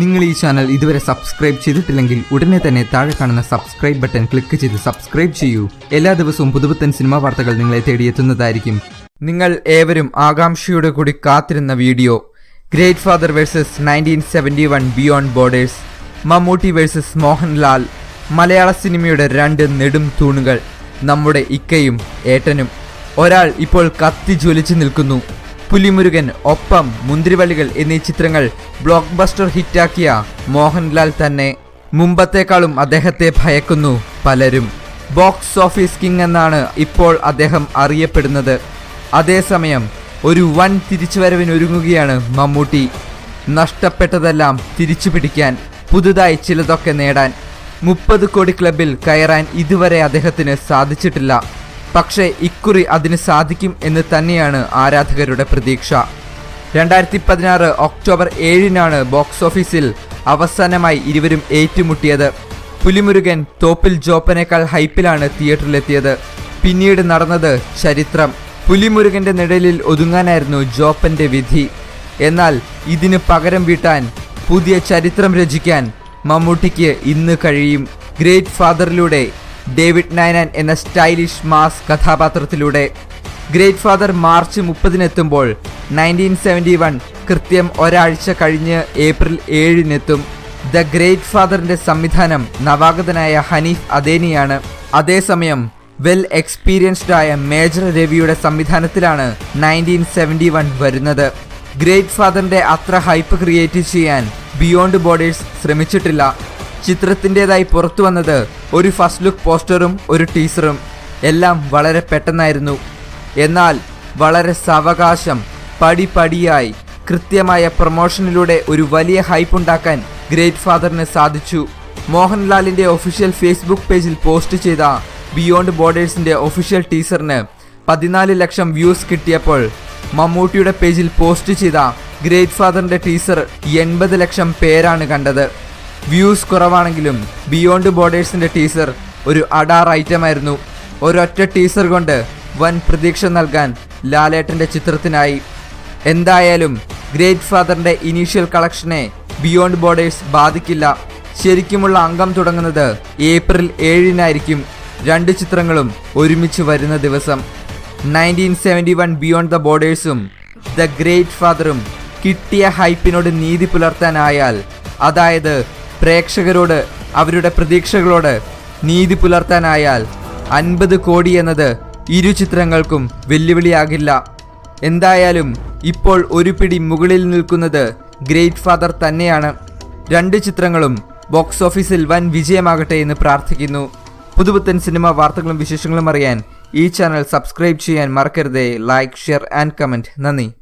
നിങ്ങൾ ഈ ചാനൽ ഇതുവരെ സബ്സ്ക്രൈബ് ചെയ്തിട്ടില്ലെങ്കിൽ ഉടനെ തന്നെ താഴെ കാണുന്ന സബ്സ്ക്രൈബ് ബട്ടൺ ക്ലിക്ക് ചെയ്ത് സബ്സ്ക്രൈബ് ചെയ്യൂ. എല്ലാ ദിവസവും പുതുപുത്തൻ സിനിമാ വാർത്തകൾ നിങ്ങളെ തേടിയെത്തുന്നതായിരിക്കും നിങ്ങൾ ഏവരും ആകാംക്ഷയോടെ കൂടി കാത്തിരുന്ന video. Great father versus nineteen seventy one beyond borders Mammootty versus Mohanlal മലയാള സിനിമയുടെ രണ്ട് നെടും തൂണുകൾ നമ്മുടെ ഇക്കയും ഏട്ടനും. ഒരാൾ ഇപ്പോൾ കത്തി ജ്വലിച്ചു നിൽക്കുന്നു. പുലിമുരുകൻ ഒപ്പം മുന്തിരിവള്ളികൾ എന്നീ ചിത്രങ്ങൾ ബ്ലോക്ക് ബസ്റ്റർ ഹിറ്റാക്കിയ മോഹൻലാൽ തന്നെ. മുമ്പത്തേക്കാളും അദ്ദേഹത്തെ ഭയക്കുന്നു പലരും. ബോക്സ് ഓഫീസ് കിങ് എന്നാണ് ഇപ്പോൾ അദ്ദേഹം അറിയപ്പെടുന്നത്. അതേസമയം ഒരു വൻ തിരിച്ചുവരവിനൊരുങ്ങുകയാണ് മമ്മൂട്ടി. നഷ്ടപ്പെട്ടതെല്ലാം തിരിച്ചു പിടിക്കാൻ പുതുതായി ചിലതൊക്കെ നേടാൻ. മുപ്പത് കോടി ക്ലബിൽ കയറാൻ ഇതുവരെ അദ്ദേഹത്തിന് സാധിച്ചിട്ടില്ല. പക്ഷേ ഇക്കുറി അതിന് സാധിക്കും എന്ന് തന്നെയാണ് ആരാധകരുടെ പ്രതീക്ഷ. രണ്ടായിരത്തി പതിനാറ് ഒക്ടോബർ ഏഴിനാണ് ബോക്സ് ഓഫീസിൽ അവസാനമായി ഇരുവരും ഏറ്റുമുട്ടിയത്. പുലിമുരുകൻ തോപ്പിൽ ജോപ്പനേക്കാൾ ഹൈപ്പിലാണ് തിയേറ്ററിലെത്തിയത്. പിന്നീട് നടന്നത് ചരിത്രം. പുലിമുരുകന്റെ നിഴലിൽ ഒതുങ്ങാനായിരുന്നു ജോപ്പന്റെ വിധി. എന്നാൽ ഇതിന് പകരം വീട്ടാൻ പുതിയ ചരിത്രം രചിക്കാൻ മമ്മൂട്ടിക്ക് ഇന്ന് കഴിയും. ഗ്രേറ്റ് ഫാദറിലൂടെ ഡേവിഡ് നയനാൻ എന്ന സ്റ്റൈലിഷ് മാസ് കഥാപാത്രത്തിലൂടെ ഗ്രേറ്റ് ഫാദർ മാർച്ച് മുപ്പതിനെത്തുമ്പോൾ നയന്റീൻ സെവന്റി വൺ കൃത്യം ഒരാഴ്ച കഴിഞ്ഞ് ഏപ്രിൽ ഏഴിനെത്തും. ദ ഗ്രേറ്റ് ഫാദറിന്റെ സംവിധാനം നവാഗതനായ ഹനീഫ് അദേനിയാണ്. അതേസമയം വെൽ എക്സ്പീരിയൻസ്ഡ് ആയ മേജർ രവിയുടെ സംവിധാനത്തിലാണ് നയന്റീൻ സെവന്റി വൺ വരുന്നത്. ഗ്രേറ്റ് ഫാദറിന്റെ അത്ര ഹൈപ്പ് ക്രിയേറ്റ് ചെയ്യാൻ ബിയോണ്ട് ബോർഡേഴ്സ് ശ്രമിച്ചിട്ടില്ല. ചിത്രത്തിന്റെതായി പുറത്തു വന്നത് ഒരു ഫസ്റ്റ് ലുക്ക് പോസ്റ്ററും ഒരു ടീസറും എല്ലാം വളരെ പെട്ടെന്നായിരുന്നു. എന്നാൽ വളരെ സാവകാശം പടിപടിയായി കൃത്യമായ പ്രൊമോഷനിലൂടെ ഒരു വലിയ ഹൈപ്പ് ഉണ്ടാക്കാൻ ഗ്രേറ്റ് ഫാദറിന് സാധിച്ചു. മോഹൻലാലിന്റെ ഒഫീഷ്യൽ ഫേസ്ബുക്ക് പേജിൽ പോസ്റ്റ് ചെയ്ത ബിയോണ്ട് ബോർഡേഴ്സിന്റെ ഒഫീഷ്യൽ ടീസറിന് പതിനാല് ലക്ഷം വ്യൂസ് കിട്ടിയപ്പോൾ മമ്മൂട്ടിയുടെ പേജിൽ പോസ്റ്റ് ചെയ്ത ഗ്രേറ്റ് ഫാദറിന്റെ ടീസർ എൺപത് ലക്ഷം പേരാണ് കണ്ടത്. വ്യൂസ് കുറവാണെങ്കിലും ബിയോണ്ട് ബോർഡേഴ്സിന്റെ ടീസർ ഒരു അഡാർ ഐറ്റമായിരുന്നു ഒരൊറ്റ ടീസർ കൊണ്ട് വൻ പ്രതീക്ഷ നൽകാൻ ലാലേട്ടന്റെ ചിത്രത്തിനായി. എന്തായാലും ഗ്രേറ്റ് ഫാദറിന്റെ ഇനീഷ്യൽ കളക്ഷനെ ബിയോണ്ട് ബോർഡേഴ്സ് ബാധിക്കില്ല. ശരിക്കുമുള്ള അംഗം തുടങ്ങുന്നത് ഏപ്രിൽ ഏഴിനായിരിക്കും. രണ്ട് ചിത്രങ്ങളും ഒരുമിച്ച് വരുന്ന ദിവസം. Nineteen seventy one beyond the ബോർഡേഴ്സും the great ഫാദറും കിട്ടിയ ഹൈപ്പിനോട് നീതി പുലർത്താനായാൽ അതായത് പ്രേക്ഷകരോട് അവരുടെ പ്രതീക്ഷകളോട് നീതി പുലർത്താനായാൽ അൻപത് കോടി എന്നത് ഇരു ചിത്രങ്ങൾക്കും വെല്ലുവിളിയാകില്ല. എന്തായാലും ഇപ്പോൾ ഒരു പിടി മുകളിൽ നിൽക്കുന്നത് ഗ്രേറ്റ് ഫാദർ തന്നെയാണ്. രണ്ട് ചിത്രങ്ങളും ബോക്സ് ഓഫീസിൽ വൻ വിജയമാകട്ടെ എന്ന് പ്രാർത്ഥിക്കുന്നു. പുതുപുത്തൻ സിനിമ വാർത്തകളും വിശേഷങ്ങളും അറിയാൻ ഈ ചാനൽ സബ്സ്ക്രൈബ് ചെയ്യാൻ മറക്കരുതേ. Like share and comment. നന്ദി.